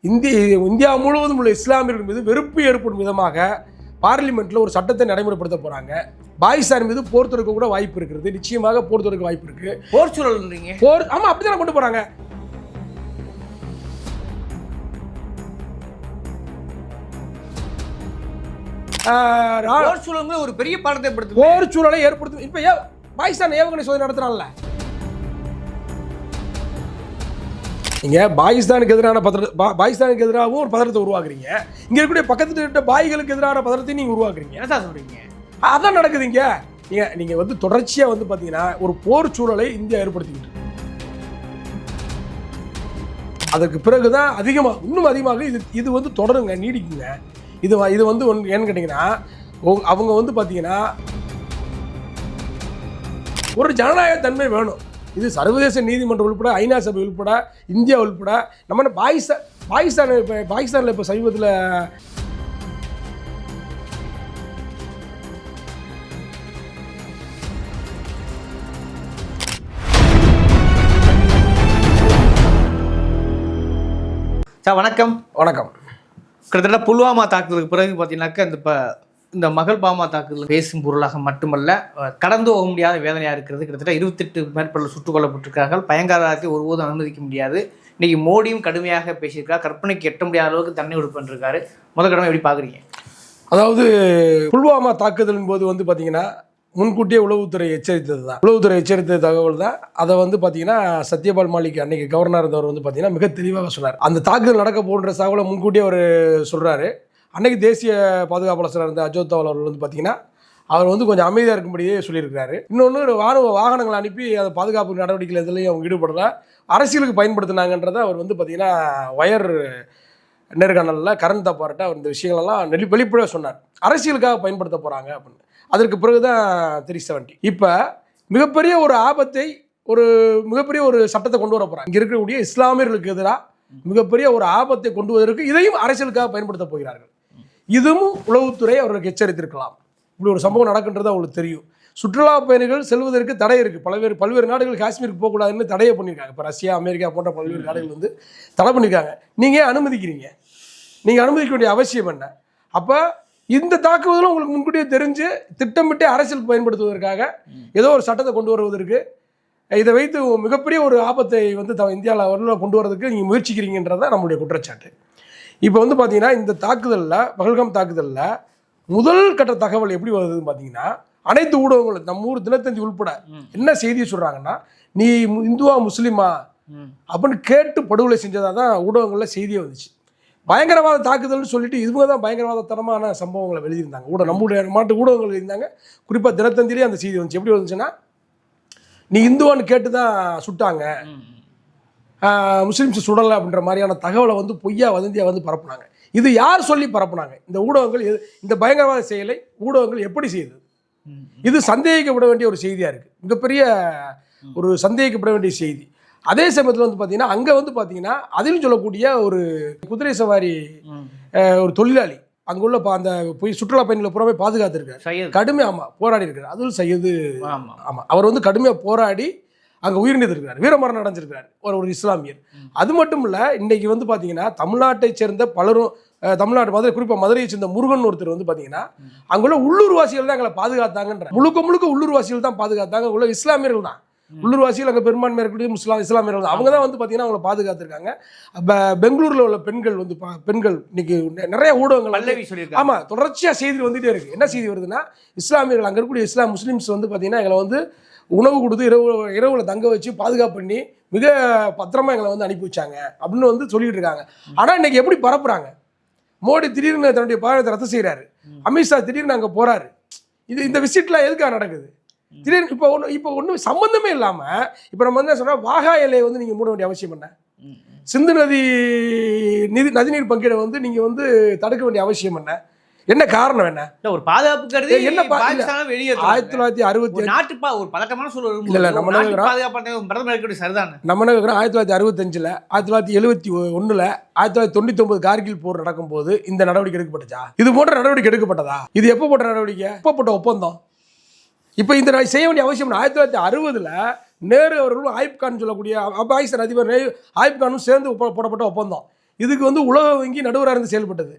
இந்திய இந்தியா முழுவதும் உள்ள இஸ்லாமியர்கள் மீது வெறுப்பு ஏற்படும் விதமாக பார்லிமெண்ட்ல ஒரு சட்டத்தை நடைமுறைப்படுத்த போறாங்க. பாகிஸ்தான் மீது போர் தொடுக்க கூட வாய்ப்பு இருக்கிறது நிச்சயமாக போர் தொடுக்க வாய்ப்பு இருக்கு. போர் சூழல்ன்றீங்க? போர் ஆமா அப்படிதான் கொண்டு போறாங்க. ஆஹ் ரா- போர் சூழல் ஒரு பெரிய பாடத்தை ஏற்படுத்து போர் சூழலை ஏற்படுத்தும். இப்ப பாகிஸ்தான் ஏவுகணை சோதனை நடத்துறான்ல. நீங்க பாகிஸ்தானுக்கு எதிரான பத்திர பா- பாகிஸ்தானுக்கு எதிராகவும் ஒரு பதற்றத்தை உருவாக்குறீங்க. இங்க இருக்கக்கூடிய பக்கத்துல இருக்க பாய்களுக்கு எதிரான பதற்றத்தை நீங்க உருவாக்குறீங்க. என்ன சார் சொல்றீங்க? அதான் நடக்குது இங்க. நீங்க நீங்க வந்து தொடர்ச்சியா வந்து பாத்தீங்கன்னா ஒரு போர் சூழலை இந்தியா ஏற்படுத்திக்கிட்டு. அதற்கு பிறகுதான் அதிகமாக இன்னும் அதிகமாக இது இது வந்து தொடருங்க நீடிக்குங்க. இது இது வந்து ஒன்று ஏன்னு கேட்டிங்கன்னா அவங்க வந்து பார்த்தீங்கன்னா ஒரு ஜனநாயக தன்மை வேணும். இது சர்வதேச நீதிமன்றம் உள்பட ஐநா சபை உள்பட இந்தியா உள்பட நம்ம பாகிஸ்தான் பாகிஸ்தான் இப்போ பாகிஸ்தானில் இப்போ சமீபத்தில் சார் வணக்கம். வணக்கம். கிட்டத்தட்ட புல்வாமா தாக்குதலுக்கு பிறகு பார்த்தீங்கன்னாக்கா இந்த இப்போ இந்த மகள் பாமா தாக்குதல் பேசும் பொருளாக மட்டுமல்ல கடந்து போக முடியாத வேதனையாக இருக்கிறது. கிட்டத்தட்ட இருபத்தெட்டு மேற்பட்ட சுட்டுக் கொல்லப்பட்டிருக்கிறார்கள் பயங்கரவாதத்தை ஒருபோதும் அனுமதிக்க முடியாது. இன்னைக்கு மோடியும் கடுமையாக பேசியிருக்கார் கற்பனைக்கு எட்ட முடியாத அளவுக்கு தண்ணி கொடுப்பன்றிருக்காரு முதல் கடமை எப்படி பார்க்குறீங்க அதாவது புல்வாமா தாக்குதலின் போது வந்து பார்த்தீங்கன்னா முன்கூட்டியே உளவுத்துறை எச்சரித்தது தான். உளவுத்துறை எச்சரித்த தகவல் தான். அதை வந்து பார்த்தீங்கன்னா சத்யபால் மாலிக் அன்னைக்கு கவர்னர் இருந்தவர் வந்து பார்த்தீங்கன்னா மிக தெளிவாக சொன்னார். அந்த தாக்குதல் நடக்க போன்ற தகவலை முன்கூட்டியே அவர் சொல்கிறாரு அன்னைக்கு தேசிய பாதுகாப்பு ஆலோசகர் இருந்த அஜோத் தவல் அவர்கள் வந்து பார்த்தீங்கன்னா அவர் வந்து கொஞ்சம் அமைதியாக இருக்கும்படியே சொல்லியிருக்கிறாரு. இன்னொன்று வாகன வாகனங்களை அனுப்பி அதை பாதுகாப்பு நடவடிக்கைகள் எதுலையும் அவங்க ஈடுபடல. அரசியலுக்கு பயன்படுத்தினாங்கன்றதை அவர் வந்து பார்த்தீங்கன்னா ஒயர் நேர்காணலில் கரண் தப்பார்ட்ட அவர் இந்த விஷயங்களெல்லாம் நெளி வெளிப்படையாக சொன்னார். அரசியலுக்காக பயன்படுத்த போகிறாங்க அப்படின்னு. அதற்கு பிறகு தான் த்ரீ செவன்ட்டி இப்போ மிகப்பெரிய ஒரு ஆபத்தை ஒரு மிகப்பெரிய ஒரு சட்டத்தை கொண்டு வர போகிறாங்க இங்கே இருக்கக்கூடிய இஸ்லாமியர்களுக்கு எதிராக மிகப்பெரிய ஒரு ஆபத்தை கொண்டு வருவதற்கு இதையும் அரசியலுக்காக பயன்படுத்த போகிறார்கள். இதுவும் உளவுத்துறை அவர்களுக்கு எச்சரித்திருக்கலாம். இப்படி ஒரு சம்பவம் நடக்குன்றது அவங்களுக்கு தெரியும். சுற்றுலா பயணிகள் செல்வதற்கு தடை இருக்குது பல்வேறு பல்வேறு நாடுகள் காஷ்மீருக்கு போகக்கூடாதுன்னு தடையை பண்ணியிருக்காங்க இப்போ ரஷ்யா அமெரிக்கா போன்ற பல்வேறு நாடுகள் வந்து தடை பண்ணியிருக்காங்க நீங்கள் ஏன் அனுமதிக்கிறீங்க? நீங்கள் அனுமதிக்க வேண்டிய அவசியம் என்ன? அப்போ இந்த தாக்குதலும் உங்களுக்கு முன்கூட்டியே தெரிஞ்சு திட்டமிட்டு அரசியல் பயன்படுத்துவதற்காக ஏதோ ஒரு சட்டத்தை கொண்டு வருவதற்கு இதை வைத்து மிகப்பெரிய ஒரு ஆபத்தை வந்து த இந்தியாவில் கொண்டு வரதுக்கு நீங்கள் முயற்சிக்கிறீங்கன்றது தான் நம்மளுடைய குற்றச்சாட்டு. இப்போ வந்து பார்த்தீங்கன்னா இந்த தாக்குதலில் பகல்காம் தாக்குதலில் முதல் கட்ட தகவல் எப்படி வருதுன்னு பார்த்தீங்கன்னா அனைத்து ஊடகங்களும் நம்ம ஊர் தினத்தந்தி உள்பட என்ன செய்தியை சொல்கிறாங்கன்னா நீ இந்துவா முஸ்லீமா அப்படின்னு கேட்டு படுகொலை செஞ்சதாக தான் ஊடகங்களில் செய்தியே வந்துச்சு. பயங்கரவாத தாக்குதல்னு சொல்லிட்டு இவங்க தான் பயங்கரவாதத்தனமான சம்பவங்களை எழுதியிருந்தாங்க ஊடகம் நம்முடைய மாட்டு ஊடகங்கள் எழுதியிருந்தாங்க குறிப்பாக தினத்தந்திலே அந்த செய்தி வந்துச்சு. எப்படி வந்துச்சுன்னா நீ இந்துவான்னு கேட்டு தான் சுட்டாங்க முஸ்லிம்ஸ் சுடலை அப்படின்ற மாதிரியான தகவலை வந்து பொய்யா வதந்தியா வந்து பரப்புனாங்க. இது யார் சொல்லி பரப்புனாங்க? இந்த ஊடகங்கள் இந்த பயங்கரவாத செயலை ஊடகங்கள் எப்படி செய்யுது இது சந்தேகிக்கப்பட வேண்டிய ஒரு செய்தியாக இருக்குது மிகப்பெரிய ஒரு சந்தேகிக்கப்பட வேண்டிய செய்தி. அதே சமயத்தில் வந்து பார்த்தீங்கன்னா அங்கே வந்து பார்த்தீங்கன்னா அதிலும் சொல்லக்கூடிய ஒரு குதிரை சவாரி ஒரு தொழிலாளி அங்குள்ள அந்த போய் சுற்றுலா பயணிகளை புறமே பாதுகாத்திருக்காரு. சையது. கடுமை ஆமாம் போராடி இருக்காரு அதுவும் சையது. ஆமா. ஆமாம் அவர் வந்து கடுமையாக போராடி அங்கே உயிரிழந்திருக்கிறார் வீரமரணம் அடைஞ்சிருக்கிறார். ஒரு ஒரு இஸ்லாமியர். அது மட்டும் இல்லை இன்னைக்கு வந்து பார்த்தீங்கன்னா தமிழ்நாட்டைச் சேர்ந்த பலரும் தமிழ்நாடு மதுரை குறிப்பாக மதுரையை சேர்ந்த முருகன் ஒருத்தர் வந்து பார்த்தீங்கன்னா அங்குள்ள உள்ளூர்வாசிகள் தான் எங்களை பாதுகாத்தாங்கன்ற. முழுக்க முழுக்க உள்ளூர்வாசிகள் தான் பாதுகாத்தாங்க. உள்ள இஸ்லாமியர்கள் தான். உள்ளூர்வாசிகள் அங்கே பெரும்பான்மை இருக்கக்கூடிய முஸ்லாம் இஸ்லாமியர்கள் தான். அவங்க தான் வந்து பார்த்தீங்கன்னா அவங்களை பாதுகாத்திருக்காங்க. அப்போ பெங்களூரில் உள்ள பெண்கள் வந்து பெண்கள் இன்னைக்கு நிறைய ஊடகங்கள் வந்து- பல்லவி சொல்லியிருக்காங்க. ஆமா தொடர்ச்சியா செய்தி வந்துட்டே இருக்கு. என்ன செய்தி வருதுன்னா இஸ்லாமியர்கள் அங்க இருக்கக்கூடிய இஸ்லாம் முஸ்லிம்ஸ் வந்து பாத்தீங்கன்னா எங்களை வந்து உணவு கொடுத்து இரவு இரவுல தங்க வச்சு பாதுகாப்பு பண்ணி மிக பத்திரமா எங்களை வந்து அனுப்பி வச்சாங்க அப்படின்னு வந்து சொல்லிட்டு இருக்காங்க. ஆனா இன்னைக்கு எப்படி பரப்புறாங்க? மோடி திடீர்னு தன்னுடைய பயணத்தை ரத்து செய்றாரு. அமித்ஷா திடீர்னு அங்க போறாரு. இது இந்த விசிட்லாம் எதுக்காக நடக்குது? திடீர்னு இப்போ ஒன்று இப்போ ஒன்றும் சம்பந்தமே இல்லாம இப்போ நம்ம வந்து சொன்னா வாகா எல்லையை வந்து நீங்க மூட வேண்டிய அவசியம் என்ன. சிந்து நதி நிதி நதிநீர் பங்கீடை வந்து நீங்க வந்து தடுக்க வேண்டிய அவசியம் என்ன? என்ன காரணம் என்ன? ஒரு பாதுகாப்பு கருதி என்ன பாகிஸ்தான வெளியே ஆயிரத்தி தொள்ளாயிரத்தி அறுபத்தி நாட்டு ஒரு பதக்கமான சூழல் இல்ல, நம்ம? பாதுகாப்பு பிரதமர் இருக்கக்கூடிய சரிதானே? நம்ம என்ன ஆயிரத்தி தொள்ளாயிரத்தி அறுபத்தஞ்சில் ஆயிரத்தி தொள்ளாயிரத்தி எழுபத்தி ஒன்றில் ஆயிரத்தி தொள்ளாயிரத்தி தொண்ணூத்தி ஒன்பது கார்கில் போர் நடக்கும்போது இந்த நடவடிக்கை எடுக்கப்பட்டுச்சா? இது போன்ற நடவடிக்கை எடுக்கப்பட்டதா? இது எப்போ போட்ட நடவடிக்கை? எப்போ போட்ட ஒப்பந்தம்? இப்போ இந்த செய்ய வேண்டிய அவசியம். ஆயிரத்தி தொள்ளாயிரத்தி அறுபதுல நேரு அவர்களும் ஆயிப் கான் சொல்லக்கூடிய பாகிஸ்தான் அதிபர் ஆயிப் கானும் சேர்ந்து போடப்பட்ட ஒப்பந்தம். இதுக்கு வந்து உலக வங்கி நடுவராக இருந்து செயல்பட்டது.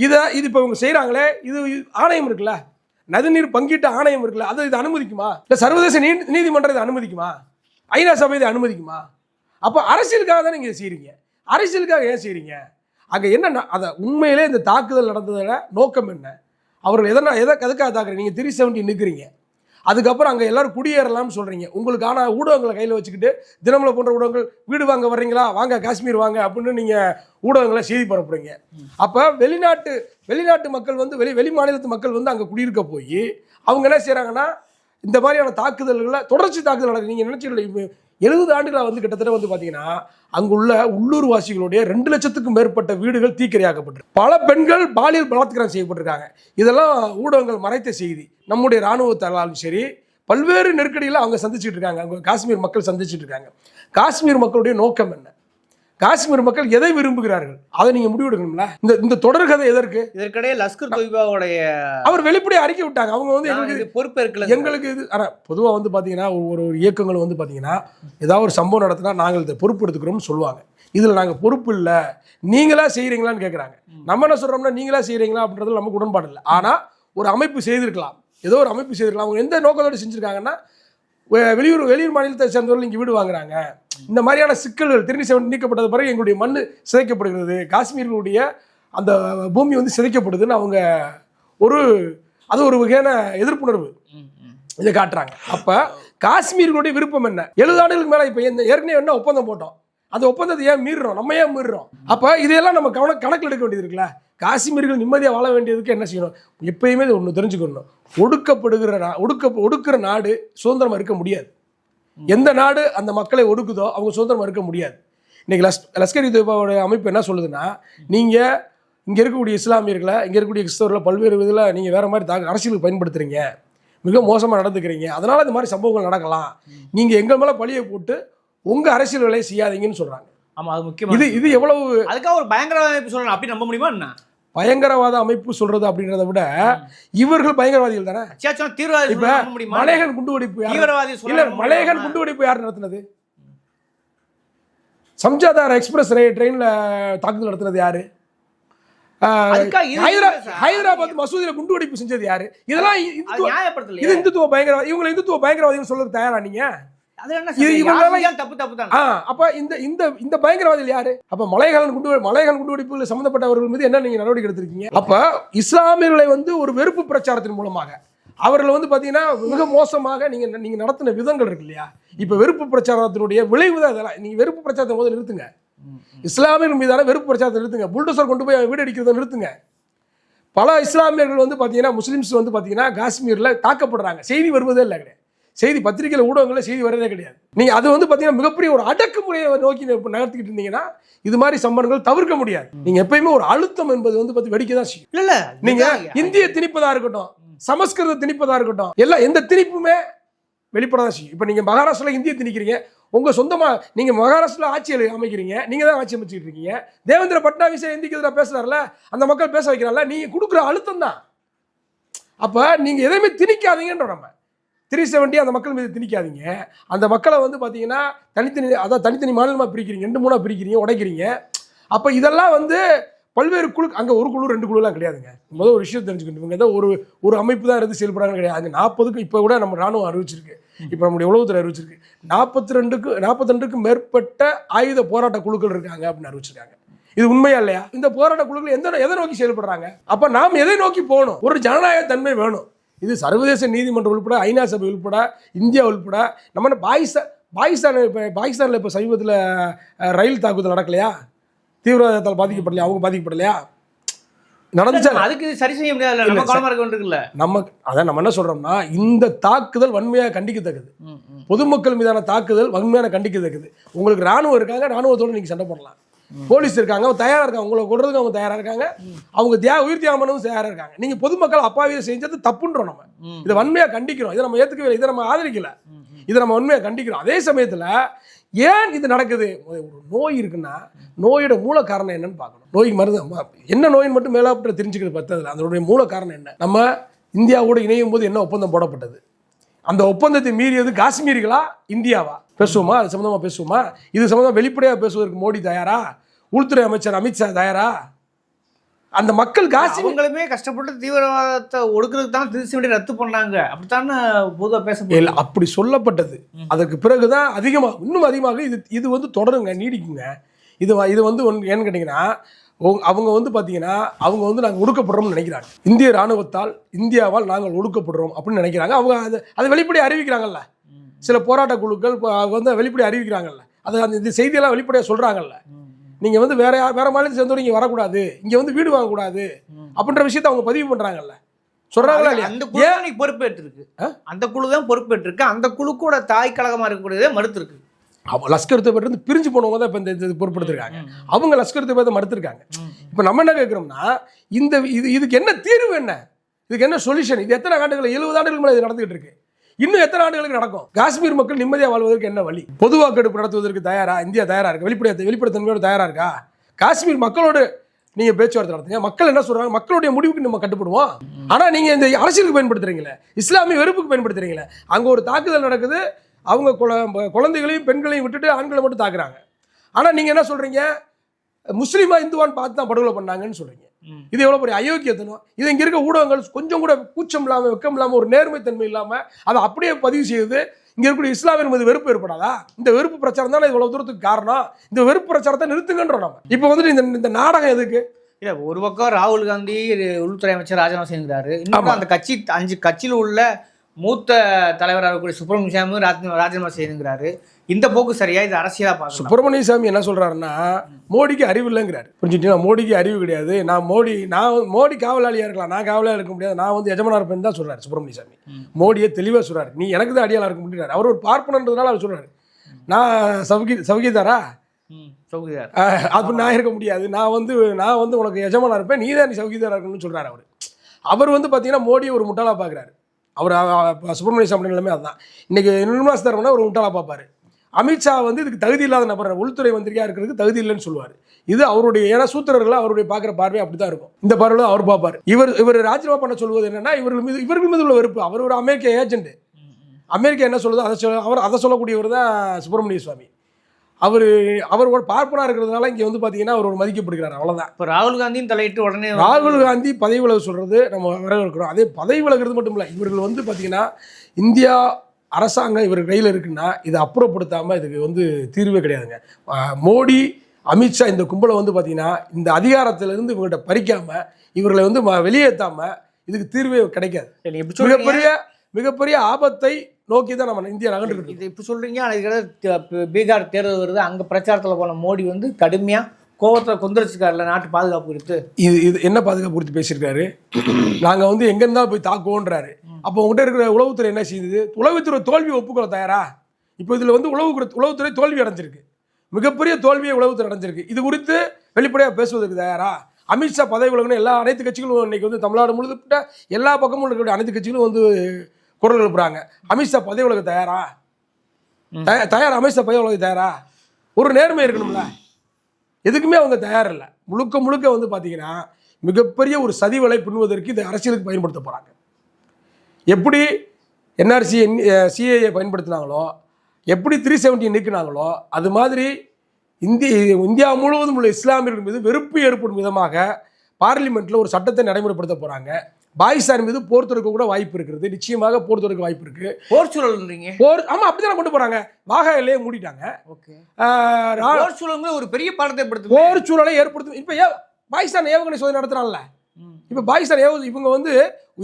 இதை இது இப்போ இவங்க செய்கிறாங்களே இது ஆணையம் இருக்குல்ல? நதிநீர் பங்கீட்டு ஆணையம் இருக்குல்ல அதை இது அனுமதிக்குமா? இல்லை சர்வதேச நீ நீதிமன்றம் இதை அனுமதிக்குமா? ஐநா சபை இதை அனுமதிக்குமா? அப்போ அரசியலுக்காக தான் நீங்கள் செய்கிறீங்க அரசியலுக்காக ஏன் செய்கிறீங்க அங்கே என்ன அதை உண்மையிலே இந்த தாக்குதல் நடந்ததோட நோக்கம் என்ன? அவர்கள் எதனா எதை எதுக்காக தாக்குறீங்க? நீங்கள் த்ரீ செவன்ட்டி நிற்கிறீங்க அதுக்கப்புறம் அங்கே எல்லாரும் குடியேறலாம்னு சொல்கிறீங்க உங்களுக்கான ஊடகங்களை கையில் வச்சுக்கிட்டு தினமலை போன்ற ஊடகங்கள் வீடு வாங்க வர்றீங்களா? வாங்க காஷ்மீர் வாங்க அப்படின்னு நீங்கள் ஊடகங்களை செய்தி பரப்புறீங்க. அப்போ வெளிநாட்டு வெளிநாட்டு மக்கள் வந்து வெளி வெளி மாநிலத்து மக்கள் வந்து அங்கே குடியிருக்க போய் அவங்க என்ன செய்கிறாங்கன்னா இந்த மாதிரியான தாக்குதல்களை தொடர்ச்சி தாக்குதல் நடக்குது. நீங்கள் நினச்சிக்கல எழுபது ஆண்டுகளாக வந்து கிட்டத்தட்ட வந்து பார்த்தீங்கன்னா அங்குள்ள உள்ளூர்வாசிகளுடைய ரெண்டு லட்சத்துக்கும் மேற்பட்ட வீடுகள் தீக்கிரையாக்கப்பட்டிருக்கு. பல பெண்கள் பாலியல் பலாத்காரம் செய்யப்பட்டிருக்காங்க. இதெல்லாம் ஊடகங்கள் மறைத்த செய்தி. நம்முடைய இராணுவத்தாலும் சரி பல்வேறு நெருக்கடிகளை அவங்க சந்திச்சுட்டு இருக்காங்க. அவங்க காஷ்மீர் மக்கள் சந்திச்சுட்டு இருக்காங்க. காஷ்மீர் மக்களுடைய நோக்கம் என்ன? காஷ்மீர் மக்கள் எதை விரும்புகிறார்கள்? அதை நீங்கள் முடிவெடுக்கணும்ல? இந்த இந்த தொடர்கதை எதற்கு? இதற்கிடையே லஷ்கர் தொய்பாவுடைய அவர் வெளிப்படையாக அறிக்கை விட்டாங்க. அவங்க வந்து எங்களுக்கு பொறுப்பு இருக்குல்ல எங்களுக்கு இது ஆனால் பொதுவாக வந்து பார்த்தீங்கன்னா ஒரு ஒரு இயக்கங்கள் வந்து பார்த்தீங்கன்னா ஏதாவது ஒரு சம்பவம் நடத்தினா நாங்கள் இதை பொறுப்பு எடுத்துக்கிறோம்னு சொல்லுவாங்க. இதில் நாங்கள் பொறுப்பு இல்லை. நீங்களா செய்கிறீங்களான்னு கேட்குறாங்க நம்ம என்ன சொல்கிறோம்னா நீங்களா செய்கிறீங்களா அப்படின்றது நமக்கு உடன்பாடு இல்லை. ஆனால் ஒரு அமைப்பு செய்திருக்கலாம். ஏதோ ஒரு அமைப்பு செய்திருக்கலாம். அவங்க எந்த நோக்கத்தோடு செஞ்சுருக்காங்கன்னா வெளியூர் வெளியூர் மாநிலத்தை சேர்ந்தவர்கள் இங்கே வீடு வாங்குறாங்க. இந்த மாதிரியான சிக்கல்கள் திருநி செவன் நீக்கப்பட்டது பிறகு எங்களுடைய மண் சிதைக்கப்படுகிறது. காஷ்மீர்களுடைய அந்த பூமி வந்து சிதைக்கப்படுதுன்னு அவங்க ஒரு அது ஒரு வகையான எதிர்ப்புணர்வு இதை காட்டுறாங்க. அப்போ காஷ்மீர்களுடைய விருப்பம் என்ன? எழுபது ஆண்டுகளுக்கு இப்போ இப்ப இந்த ஏற்கனவே என்ன ஒப்பந்தம் போட்டோம். அந்த ஒப்பந்தத்தை ஏன் மீறுறோம்? நம்ம ஏன் மீறுறோம்? அப்போ இதையெல்லாம் நம்ம கவன கணக்கில் எடுக்க வேண்டியது இருக்குல்ல? காஷ்மீர்கள் நிம்மதியாக வாழ வேண்டியதுக்கு என்ன செய்யணும்? எப்பயுமே இது ஒன்று தெரிஞ்சுக்கணும். ஒடுக்கப்படுகிற நா- ஒடுக்க ஒடுக்கிற நாடு சுதந்திரமாக இருக்க முடியாது. எந்த நாடு அந்த மக்களை ஒடுக்குதோ அவங்க சுதந்திரமா இருக்க முடியாது. இன்னைக்கு லஸ் லஷ்கர் தொய்பாவோட அமைப்பு என்ன சொல்லுதுன்னா நீங்க இங்க இருக்கக்கூடிய இஸ்லாமியர்களை இங்க இருக்கக்கூடிய கிறிஸ்தவர்களை பல்வேறு விதத்தில் நீங்க வேற மாதிரி தாக்க அரசியலுக்கு பயன்படுத்துறீங்க. மிக மோசமா நடந்துக்கிறீங்க. அதனால இந்த மாதிரி சம்பவங்கள் நடக்கலாம். நீங்க எங்கள் மேல பழியை போட்டு உங்க அரசியல் வேலையை செய்யாதீங்கன்னு சொல்றாங்க. ஆமா அது முக்கியமா இது இது எவ்வளவு அதுக்காக ஒரு பயங்கரவாத சொல்லணும். அப்படி நம்ப முடியுமா என்ன? பயங்கரவாத அமைப்பு சொல்றது அப்படின்றத விட இவர்கள் பயங்கரவாதிகள் தானே? தீவிரவாதி மலையகன் குண்டுவெடிப்பு யார் தீவிரவாதி இல்ல முடியுமா? குண்டுவெடிப்பு யார் நடத்தினது? சம்ஜாதார் எக்ஸ்பிரஸ் ரயில் ட்ரெயின்ல தாக்குதல் நடத்தினது யாரு. ஹைதராபாத் மசூதியில குண்டுவெடிப்பு செஞ்சது யாரு? இதெல்லாம் இது இந்துத்துவ பயங்கரவாதி இவங்களை இந்துத்துவ பயங்கரவாதிகள் சொல்றது தயாரா நீங்க? அப்ப இந்த இந்த இந்த பயங்கரவாதிகள் யாரு? அப்ப மலையகன் குண்டு மலையகன் குண்டுவெடிப்புகள் சம்பந்தப்பட்டவர்கள் மீது என்ன நீங்க நடவடிக்கை எடுத்திருக்கீங்க? அப்ப இஸ்லாமியர்களை வந்து ஒரு வெறுப்பு பிரச்சாரத்தின் மூலமாக அவர்களை வந்து பாத்தீங்கன்னா மிக மோசமாக நீங்க நீங்க நடத்தின விதங்கள் இருக்கு இல்லையா? இப்ப வெறுப்பு பிரச்சாரத்தினுடைய விளைவு தான் இதெல்லாம். நீங்க வெறுப்பு பிரச்சாரத்தை முதல்ல நிறுத்துங்க. இஸ்லாமியர்கள் மீதான வெறுப்பு பிரச்சாரத்தை நிறுத்துங்க. புல்டோசர் கொண்டு போய் வீடு அடிக்கிறத நிறுத்துங்க. பல இஸ்லாமியர்கள் வந்து பார்த்தீங்கன்னா முஸ்லீம்ஸ் வந்து பார்த்தீங்கன்னா காஷ்மீரில் தாக்கப்படுறாங்க. செய்தி வருவதே இல்லை கிடையாது செய்தி பத்திரிகையில் ஊடகங்களில் செய்தி வரதே கிடையாது. நீங்கள் அது வந்து பார்த்தீங்கன்னா மிகப்பெரிய ஒரு அடக்குமுறையை நோக்கி நகர்த்திக்கிட்டு இருந்தீங்கன்னா இது மாதிரி சம்பவங்கள் தவிர்க்க முடியாது. நீங்கள் எப்பயுமே ஒரு அழுத்தம் என்பது வந்து பார்த்து வெடிக்க தான் செய்யும். இல்ல இல்ல நீங்க இதுதான் இந்திய திணிப்பதா இருக்கட்டும் சமஸ்கிருத திணிப்பதா இருக்கட்டும் எல்லாம் எந்த திணிப்புமே வெளிப்பட தான் செய்யும். இப்போ நீங்க மகாராஷ்டிரால இந்திய திணிக்கிறீங்க உங்க சொந்தமா நீங்க மகாராஷ்டிரால ஆட்சி அளை- அமைக்கிறீங்க நீங்க தான் ஆட்சி அமைச்சிட்டு இருக்கீங்க. தேவேந்திர பட்னாவிஸே இந்திக்கு எதிராக பேசுறாருல அந்த மக்கள் பேச வைக்கிறாங்கல்ல நீங்க கொடுக்குற அழுத்தம் தான். அப்ப நீங்க எதையுமே திணிக்காதீங்கன்ற நம்ம. த்ரீ செவன்ட்டி அந்த மக்கள் மீது திணிக்காதீங்க. அந்த மக்களை வந்து பார்த்தீங்கன்னா தனித்தனி அதான் தனித்தனி மாநிலமாக பிரிக்கிறீங்க. ரெண்டு மூணாக பிரிக்கிறீங்க உடைக்கிறீங்க. அப்போ இதெல்லாம் வந்து பல்வேறு குழு அங்கே ஒரு குழு ரெண்டு குழுலாம் கிடையாதுங்க. முதல் ஒரு விஷயம் தெரிஞ்சுக்கணும். இவங்க ஏதோ ஒரு ஒரு அமைப்பு தான் இருந்து செயல்படுறாங்க கிடையாது. அங்கே நாற்பதுக்கு இப்போ கூட நம்ம ராணுவம் அறிவிச்சிருக்கு. இப்போ நம்முடைய உளவுத்துறை அறிவிச்சிருக்கு. நாற்பத்தி ரெண்டுக்கு நாற்பத்தி ரெண்டுக்கும் மேற்பட்ட ஆயுத போராட்ட குழுக்கள் இருக்காங்க அப்படின்னு அறிவிச்சிருக்காங்க. இது உண்மையா இல்லையா? இந்த போராட்ட குழுக்கள் எந்த எதை நோக்கி செயல்படுறாங்க? அப்ப நாம் எதை நோக்கி போகணும்? ஒரு ஜனநாயக தன்மை வேணும். இது சர்வதேச நீதிமன்றம் உள்பட ஐநா சபை உள்பட இந்தியா உள்பட நம்ம பாகிஸ்தான் பாகிஸ்தான் இப்போ பாகிஸ்தானில் இப்போ சமீபத்தில் ரயில் தாக்குதல் நடக்கலையா? தீவிரவாதத்தால் பாதிக்கப்படலையா? அவங்க பாதிக்கப்படலையா? நடந்துச்சா? அதுக்கு சரி செய்ய முடியாது நம்ம கவனமா இருக்க வேண்டியிருக்குல்ல நம்ம அதான் நம்ம என்ன சொல்றோம்னா இந்த தாக்குதல் வன்மையாக கண்டிக்கத்தக்கது. பொதுமக்கள் மீதான தாக்குதல் வன்மையான கண்டிக்கத்தக்கது. உங்களுக்கு ராணுவம் இருக்காங்க ராணுவத்தோட நீங்க சண்டை போடலாம். போலீஸ் இருக்காங்க அவங்க தயாரா இருக்காங்க உங்களை கொள்றதுக்கு அவங்க தயாரா இருக்காங்க. அவங்க தியா உயிர் தியாகம் பண்ணவும் தயாரா இருக்காங்க. நீங்க பொதுமக்கள் அப்பாவியை செஞ்சது தப்புன்றோம் நம்ம. இதை வன்மையா கண்டிக்கிறோம். இதை நம்ம இல்லை இதை நம்ம ஆதரிக்கல. இதை நம்ம உண்மையாக கண்டிக்கிறோம். அதே சமயத்துல ஏன் இது நடக்குது? ஒரு நோய் இருக்குன்னா நோயோட மூல காரணம் என்னன்னு பார்க்கணும். நோய்க்கு மருந்து என்ன நோயின்னு மட்டும் மேலாப்பிட்ட தெரிஞ்சுக்கிறது பத்ததில்ல. அதனுடைய மூல காரணம் என்ன? நம்ம இந்தியாவோட இணையும் போது என்ன ஒப்பந்தம் போடப்பட்டது? அந்த ஒப்பந்தத்தை மீறியது காஷ்மீரிகளா? இந்தியாவா? பேசுவோமா? அது சம்மந்தமாக பேசுவோமா? இது சம்மந்தமாக வெளிப்படையாக பேசுவதற்கு மோடி தயாரா? உள்துறை அமைச்சர் அமித்ஷா தயாரா? அந்த மக்கள் காசி அவங்களுமே கஷ்டப்பட்டு தீவிரவாதத்தை ஒடுக்கிறதுக்கு தான் திருச்சி ரத்து பண்ணாங்க. அப்படித்தானே பொதுவாக பேச இல்ல அப்படி சொல்லப்பட்டது. அதற்கு பிறகுதான் அதிகமாக இன்னும் அதிகமாக இது இது வந்து தொடருங்க நீடிக்குங்க. இது இது வந்து ஒன்று ஏன்னு கேட்டிங்கன்னா அவங்க வந்து பார்த்தீங்கன்னா அவங்க வந்து நாங்கள் ஒடுக்கப்படுறோம்னு நினைக்கிறாங்க. இந்திய ராணுவத்தால் இந்தியாவால் நாங்கள் ஒடுக்கப்படுறோம் அப்படின்னு நினைக்கிறாங்க. அவங்க அது அதை வெளிப்படையாக அறிவிக்கிறாங்கல்ல. சில போராட்ட குழுக்கள் வந்து வெளிப்படையாக அறிவிக்கிறாங்கல்ல. அது அந்த இந்த செய்தியெல்லாம் வெளிப்படையாக சொல்கிறாங்கல்ல நீங்கள் வந்து வேற வேற மாநிலத்தை சேர்ந்தவங்க இங்கே வரக்கூடாது. இங்கே வந்து வீடு வாங்கக்கூடாது. அப்படின்ற விஷயத்தை அவங்க பதிவு பண்ணுறாங்கல்ல சொல்கிறாங்களா இல்லையா? அந்த குழு தான் இன்னைக்கு பொறுப்பேற்று இருக்கு அந்த குழு தான் பொறுப்பேற்று இருக்கு அந்த குழு கூட தாய் கழகமா இருக்கக்கூடியதே மறுத்து இருக்கு அவ லஷ்கர் தொய்பா இருந்து பிரிஞ்சு போனவங்க தான் இப்போ இந்த பொறுப்படுத்திருக்காங்க. அவங்க லஷ்கர் தொய்பா மறுத்திருக்காங்க. இப்போ நம்ம என்ன கேட்குறோம்னா இந்த இது இதுக்கு என்ன தீர்வு என்ன? இதுக்கு என்ன சொல்யூஷன் இது எத்தனை ஆண்டுகள்? எழுபது ஆண்டுகளுக்கு மேலே இது நடந்துகிட்டு இருக்கு. இன்னும் எத்தனை ஆண்டுகளுக்கு நடக்கும்? காஷ்மீர் மக்கள் நிம்மதியாக வாழ்வதற்கு என்ன வழி? பொது வாக்கெடுப்பு நடத்துவதற்கு தயாரா? இந்தியா தயாரா இருக்கு? வெளிப்படுத்த வெளிப்படைத்தன்மையோடு தயாரா இருக்கா? காஷ்மீர் மக்களோடு நீங்க பேச்சுவார்த்தை நடத்துங்க. மக்கள் என்ன சொல்றாங்க? மக்களுடைய முடிவுக்கு நம்ம கட்டுப்படுவோம். ஆனா நீங்க இந்த அரசியலுக்கு பயன்படுத்துறீங்களே? இஸ்லாமிய வெறுப்புக்கு பயன்படுத்துறீங்களே? அங்க ஒரு தாக்குதல் நடக்குது. அவங்க குழந்தைகளையும் பெண்களையும் விட்டுட்டு ஆண்களை மட்டும் தாக்குறாங்க. ஆனா நீங்க என்ன சொல்றீங்க? முஸ்லீமா இந்துவான்னு பார்த்து தான் படுகொலை பண்ணாங்கன்னு சொல்றீங்க. இது எவ்வளவு பெரிய அயோக்கியத்தனம்? இது இங்க இருக்க ஊடகங்கள் கொஞ்சம் கூட கூச்சம் இல்லாம வெக்கம் இல்லாம ஒரு நேர்மைத்தன்மை இல்லாம அதை அப்படியே பதிவு செய்யுது இங்க இருக்கக்கூடிய இஸ்லாமியர் மீது வெறுப்பு ஏற்படாதா? இந்த வெறுப்பு பிரச்சாரம் தானே இவ்வளவு தூரத்துக்கு காரணம்? இந்த வெறுப்பு பிரச்சாரத்தை நிறுத்துங்கன்றோம் நம்ம இப்போ வந்துட்டு இந்த இந்த நாடகம் எதுக்கு? இல்ல ஒரு பக்கம் ராகுல் காந்தி உள்துறை அமைச்சர் ராஜினாமா செய்கிறாரு இன்னும். அந்த கட்சி அஞ்சு கட்சியில் உள்ள மூத்த தலைவராக இருக்கக்கூடிய சுப்பிரமணிய சாமி ராஜி- ராஜினாமா செய்யுங்கிறாரு இந்த போக்கு சரியா? இது அரசியலா பார்க்கலாம் சுப்பிரமணிய சாமி என்ன சொல்றாருன்னா மோடிக்கு அறிவு இல்லைங்கிறாரு. புரிஞ்சுட்டீங்களா மோடிக்கு அறிவு கிடையாது. நான் மோடி நான் மோடி காவலாளியா இருக்கலாம். நான் காவலாளியா இருக்க முடியாது. நான் வந்து எஜமானா இருப்பேன் தான் சொல்றாரு சுப்பிரமணிய சாமி. மோடியை தெளிவா சொல்றாரு. நீ எனக்கு தான் அடியாளா இருக்க முடியாது அவர் ஒரு பார்ப்பனன்றதுனால அவர் சொல்றாரு. நான் சவுகி சவுகிதாரா? அஹ், அப்படி நான் இருக்க முடியாது. நான் வந்து நான் வந்து உனக்கு எஜமானா இருப்பேன். நீ தான் நீ சவுகிதாரா இருக்கணும்னு சொல்றாரு அவர். அவர் வந்து பார்த்தீங்கன்னா மோடியை ஒரு முட்டாளா பார்க்குறாரு அவர் சுப்பிரமணிய சாமி நிலைமை அதுதான். இன்னைக்கு நிர்மலா சீதாராமனை ஒரு முட்டாளா பார்ப்பாரு. அமித்ஷா வந்து இதுக்கு தகுதி இல்லாத நபர் உள்துறை மந்திரியா இருக்கிறதுக்கு தகுதி இல்லைன்னு சொல்லுவார். இது அவருடைய ஏன்னா சூத்திரர்கள் அவருடைய பார்க்குற பார்வை அப்படி தான் இருக்கும். இந்த பார்வையில் அவர் பார்ப்பார். இவர் இவர் ராஜினாமா பண்ண சொல்வது என்னன்னா இவர்கள் மீது இவர்கள் மீது உள்ள வெறுப்பு. அவர் ஒரு அமெரிக்க ஏஜென்ட் அமெரிக்கா என்ன சொல்லுதோ அதை சொல்ல அவர் அதை சொல்லக்கூடியவர் தான் சுப்பிரமணிய சுவாமி. அவர் அவர் ஒரு பார்ப்பனா இருக்கிறதுனால இங்கே வந்து பார்த்தீங்கன்னா அவர் ஒரு மதிக்கப்படுகிறார். அவ்வளோதான் இப்போ ராகுல் காந்தியும் தலையிட்டு உடனே ராகுல் காந்தி பதவி விலக சொல்றது நம்ம வரவேற்கிறோம். அதே பதவி விலகிறது மட்டும் இல்லை இவர்கள் வந்து பார்த்தீங்கன்னா இந்தியா அரசாங்கம் இவர் கையில் இருக்குன்னா இதை அப்புறப்படுத்தாமல் இதுக்கு வந்து தீர்வே கிடையாதுங்க. மோடி அமித்ஷா இந்த கும்பலை வந்து பார்த்தீங்கன்னா இந்த அதிகாரத்திலிருந்து இவங்கள்ட்ட பறிக்காம இவர்களை வந்து வெளியேத்தாம இதுக்கு தீர்வே கிடைக்காது. மிகப்பெரிய மிகப்பெரிய ஆபத்தை நோக்கி தான் நம்ம இந்தியா இருக்கு இது இப்படி சொல்றீங்க ஆனால் பீகார் தேர்தல் வருது. அங்க பிரச்சாரத்துல போன மோடி வந்து கடுமையா கோவத்துல கொந்தளிச்சுக்காருல நாட்டு பாதுகாப்பு குறித்து. இது இது என்ன பாதுகாப்பு குறித்து பேசியிருக்காரு? நாங்க வந்து எங்க இருந்தாலும் போய் தாக்குவோன்றாரு. அப்போ உங்ககிட்ட இருக்கிற உளவுத்துறை என்ன செய்யுது? உளவுத்துறை தோல்வி ஒப்புக்கொள்ள தயாரா? இப்போ இதுல வந்து உளவு உளவுத்துறை தோல்வி அடைஞ்சிருக்கு. மிகப்பெரிய தோல்வியை உளவுத்துறை அடைஞ்சிருக்கு. இது குறித்து வெளிப்படையாக பேசுவதற்கு தயாரா? அமித்ஷா பதவி விலகணும் எல்லா அனைத்து கட்சிகளும் இன்னைக்கு வந்து தமிழ்நாடு முழுதுப்பட்ட எல்லா பக்கமும் இருக்கக்கூடிய அனைத்து கட்சிகளும் வந்து குரல் எழுப்புறாங்க. அமித்ஷா பதவி விலக தயாரா? தயாரா அமித்ஷா பதவி விலக தயாரா? ஒரு நேர்மை இருக்கணும்ல. எதுக்குமே அவங்க தயார் இல்லை முழுக்க முழுக்க வந்து பார்த்தீங்கன்னா மிகப்பெரிய ஒரு சதிவலை பின்னுவதற்கு இந்த அரசியலுக்கு பயன்படுத்த போகிறாங்க எப்படி என்ஆர்சி சிஏஏ பயன்படுத்தினாங்களோ எப்படி த்ரீ செவன்ட்டி நீக்கினாங்களோ அது மாதிரி இந்திய இந்தியா முழுவதும் உள்ள இஸ்லாமியர்கள் மீது வெறுப்பு ஏற்படும் விதமாக பார்லிமெண்ட்டில் ஒரு சட்டத்தை நடைமுறைப்படுத்த போகிறாங்க பாகிஸ்தான் மீது போர் தொடுக்க கூட வாய்ப்பு இருக்கிறது நிச்சயமாக போர் தொடுக்க வாய்ப்பு இருக்குது போர் சூழல்ன்றீங்க? போர் ஆமாம் அப்படி தான் கொண்டு போகிறாங்க வாகா எல்லையை மூடிட்டாங்க. ஓகே. ஒரு பெரிய பாடத்தை ஏற்படுத்தும் போர் சூழலை ஏற்படுத்தும் இப்போ பாகிஸ்தான் ஏவுகணை சோதனை நடத்துறான்ல இப்போ பாகிஸ்தான் ஏவு இவங்க வந்து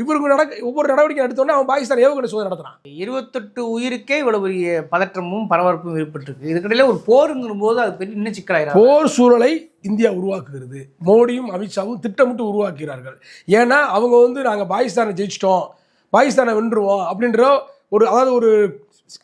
இவங்க நடக்க ஒவ்வொரு நடவடிக்கை எடுத்தோன்னே அவன் பாகிஸ்தான் ஏவுகணை சோதனை நடத்துறான். இருபத்தெட்டு உயிருக்கே இவ்வளவு பெரிய பதற்றமும் பரபரப்பும் ஏற்பட்டிருக்கு. இதுக்கிடையில ஒரு போருங்கிற போது அது பெரிய இன்னும் சிக்கலாயிரம் போர் சூழலை இந்தியா உருவாக்குகிறது. மோடியும் அமித்ஷாவும் திட்டமிட்டு உருவாக்குகிறார்கள். ஏன்னா அவங்க வந்து நாங்கள் பாகிஸ்தானை ஜெயிச்சிட்டோம். பாகிஸ்தானை வென்றுவோம் அப்படின்ற ஒரு அதாவது ஒரு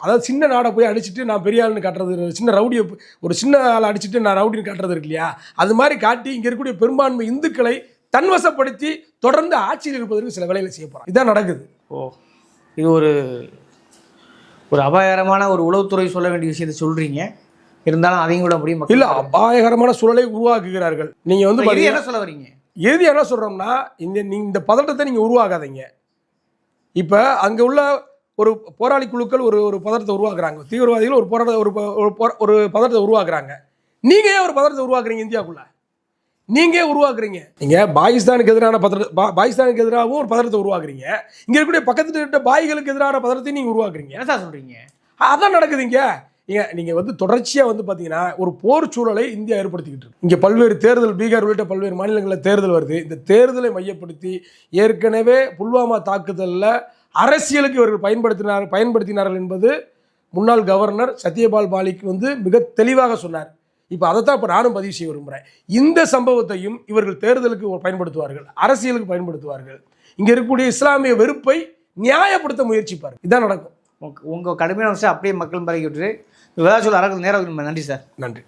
அதாவது சின்ன நாடை போய் அடிச்சுட்டு நான் பெரிய ஆளுன்னு காட்டுறது சின்ன ரவுடியை ஒரு சின்ன ஆளை அடிச்சுட்டு நான் ரவுடின்னு காட்டுறது இருக்கு இல்லையா? அது மாதிரி காட்டி இங்கே இருக்கக்கூடிய பெரும்பான்மை இந்துக்களை தன்வசப்படுத்தி தொடர்ந்து ஆட்சியில் இருப்பதற்கு சில வேலைகளை செய்ய போகிறாங்க இதான் நடக்குது. ஓ இது ஒரு ஒரு அபாயகரமான ஒரு உளவுத்துறை சொல்ல வேண்டிய விஷயத்தை சொல்றீங்க. இருந்தாலும் அதையும் விட முடியும் இல்ல அபாயகரமான சூழலை உருவாக்குகிறார்கள். நீங்க வந்து என்ன சொல்ல வரீங்க? எது என்ன சொல்றோம்னா இந்த நீங்க இந்த பதட்டத்தை நீங்க உருவாக்காதீங்க. இப்ப அங்க உள்ள ஒரு போராளி குழுக்கள் ஒரு ஒரு பதட்டத்தை உருவாக்குறாங்க. தீவிரவாதிகள் ஒரு போராட்ட ஒரு ஒரு பதட்டத்தை உருவாக்குறாங்க. நீங்க ஏன் ஒரு பதற்றத்தை உருவாக்குறீங்க இந்தியாவுக்குள்ள நீங்க ஏன் உருவாக்குறீங்க? நீங்க பாகிஸ்தானுக்கு எதிரான பதற்ற பா- பாகிஸ்தானுக்கு எதிராகவும் ஒரு பதற்றத்தை உருவாக்குறீங்க. இங்க இருக்கக்கூடிய பக்கத்துல இருக்க பாய்களுக்கு எதிரான பதற்றத்தை நீங்க உருவாக்குறீங்க. என்ன சார் சொல்றீங்க? அதான் நடக்குதுங்க நீங்க நீங்க வந்து தொடர்ச்சியா வந்து பாத்தீங்கன்னா ஒரு போர் சூழலை இந்தியா ஏற்படுத்திக்கிட்டு இருக்கு. இங்க பல்வேறு தேர்தல் பீகார் உள்ளிட்ட பல்வேறு மாநிலங்களில் தேர்தல் வருது. இந்த தேர்தலை மையப்படுத்தி ஏற்கனவே புல்வாமா தாக்குதல்ல அரசியலுக்கு இவர்கள் பயன்படுத்தினார் பயன்படுத்தினார்கள் என்பது முன்னாள் கவர்னர் சத்யபால் மாலிக் வந்து மிக தெளிவாக சொன்னார். இப்போ அதைத்தான் இப்போ நானும் பதிவு செய்ய விரும்புகிறேன் இந்த சம்பவத்தையும் இவர்கள் தேர்தலுக்கு பயன்படுத்துவார்கள் அரசியலுக்கு பயன்படுத்துவார்கள். இங்க இருக்கக்கூடிய இஸ்லாமிய வெறுப்பை நியாயப்படுத்த முயற்சிப்பார் இதான் நடக்கும். உங்க- உங்க கடுமையான விஷயம் அப்படியே மக்கள் பரவி விட்டுரு விளையாட்டு சொல்ல அரங்கு நேரம் நன்றி சார். நன்றி.